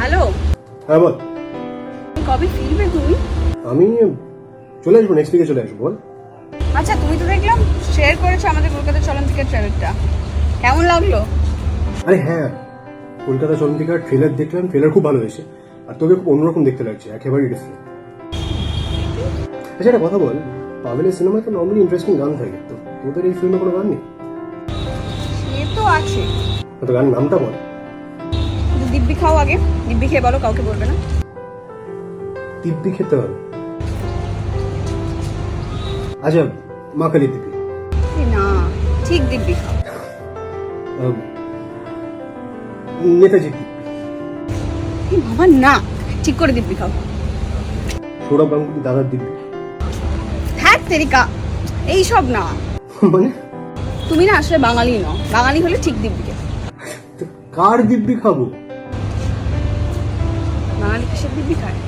Hello? হ্যাঁ বল। কবে ফিরবে তুমি আমি চলে আসব নেক্সট উইকে চলে আসব বল। আচ্ছা তুমি তো দেখলাম শেয়ার করেছ আমাদের কলকাতা চলন্তিকার ট্রেলারটা কেমন লাগল? আরে হ্যাঁ কলকাতা চন্দ্রিকার ট্রেলার দেখলাম ট্রেলার খুব ভালো হয়েছে। আর তোকে খুব অন্যরকম দেখতে লাগছে একেবারেই ডিফারেন্ট আচ্ছা একটা কথা বল পাভেলের সিনেমায় তো নর্মালি ইন্টারেস্টিং গান থাকে তো তোদের এই ফিল্মে কোনো গান নেই? সে তো আছে। তো গান নামটা বল। দিব্যি খাও আগে। দিব্যি খেয়ে বলো কাউকে বলবে না। দিব্যি খেতে হবে। আচ্ছা মা কালী দিব্যি। না ঠিক দিব্যি খাও। নেতাজি দিব্যি। বাবা না ঠিক করে দিব্যি খাও। সৌরভ গাঙ্গুলি দাদার দিব্যি। হ্যাঁ তেরিকা এইসব না। মানে? তুমি না আসলে বাঙালি নও বাঙালি হলে ঠিক দিব্যি কার দিব্যি খাব? বাঙালি কিসের দিব্যি খায়